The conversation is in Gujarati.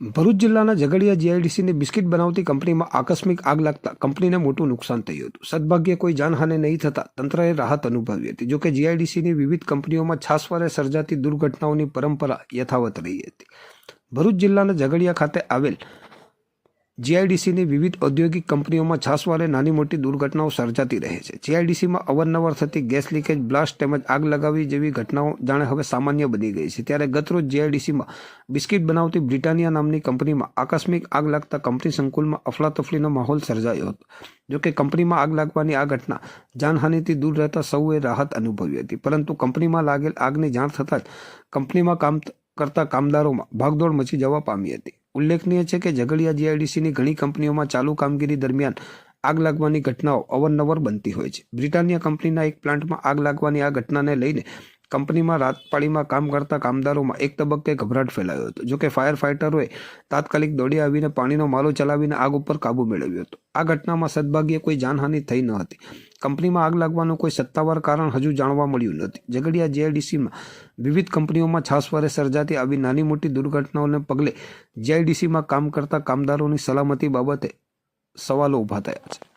ભરૂચ જિલ્લાના ઝઘડિયા જીઆઈડીસીની બિસ્કિટ બનાવતી કંપનીમાં આકસ્મિક આગ લાગતા કંપનીને મોટું નુકસાન થયું હતું. સદભાગ્યે કોઈ જાનહાનિ નહીં થતાં તંત્રએ રાહત અનુભવી હતી. જોકે જીઆઈડીસીની વિવિધ કંપનીઓમાં છાસવારે સર્જાતી દુર્ઘટનાઓની પરંપરા યથાવત રહી હતી. ભરૂચ જિલ્લાના ઝઘડિયા ખાતે આવેલ જીઆઈડીસીની વિવિધ ઔદ્યોગિક કંપનીઓમાં છાસવારે નાની મોટી દુર્ઘટનાઓ સર્જાતી રહે છે. જીઆઈડીસીમાં અવારનવાર થતી ગેસ લીકેજ, બ્લાસ્ટ તેમજ આગ લગાવી જેવી ઘટનાઓ જાણે હવે સામાન્ય બની ગઈ છે. ત્યારે ગતરોજ જીઆઈડીસીમાં બિસ્કિટ બનાવતી બ્રિટાનિયા નામની કંપનીમાં આકસ્મિક આગ લાગતા કંપની સંકુલમાં અફલાતફલીનો માહોલ સર્જાયો હતો. જોકે કંપનીમાં આગ લાગવાની આ ઘટના જાનહાનિથી દૂર રહેતા સૌએ રાહત અનુભવી હતી. પરંતુ કંપનીમાં લાગેલ આગની જાણ થતાં જ કંપનીમાં કામ કરતા કામદારોમાં ભાગદોડ મચી જવા પામી હતી. ઉલ્લેખનીય છે કે ઝઘડિયા જીઆઈડીસીની ઘણી કંપનીઓમાં ચાલુ કામગીરી દરમિયાન આગ લાગવાની ઘટનાઓ અવરનવર બનતી હોય છે. બ્રિટાનિયા કંપનીના એક પ્લાન્ટમાં આગ લાગવાની આ ઘટનાને લઈને કંપનીમાં રાતપાળીમાં કામ કરતા કામદારોમાં એક તબક્કે ગભરાટ ફેલાયો હતો, જોકે ફાયર ફાઇટરોએ તાત્કાલિક દોડી આવીને પાણીનો માલો ચલાવીને આગ ઉપર કાબુ મેળવ્યો હતો. આ ઘટનામાં સદભાગ્યે કોઈ જાનહાનિ થઈ ન હતી. કંપનીમાં આગ લાગવાનું કોઈ સત્તાવાર કારણ હજુ જાણવા મળ્યું નથી. ઝઘડિયા જેઆઈડીસીમાં વિવિધ કંપનીઓમાં છાસવારે સર્જાતી આવી નાની મોટી દુર્ઘટનાઓને પગલે જેઆઈડીસીમાં કામ કરતા કામદારોની સલામતી બાબતે સવાલો ઊભા થયા છે.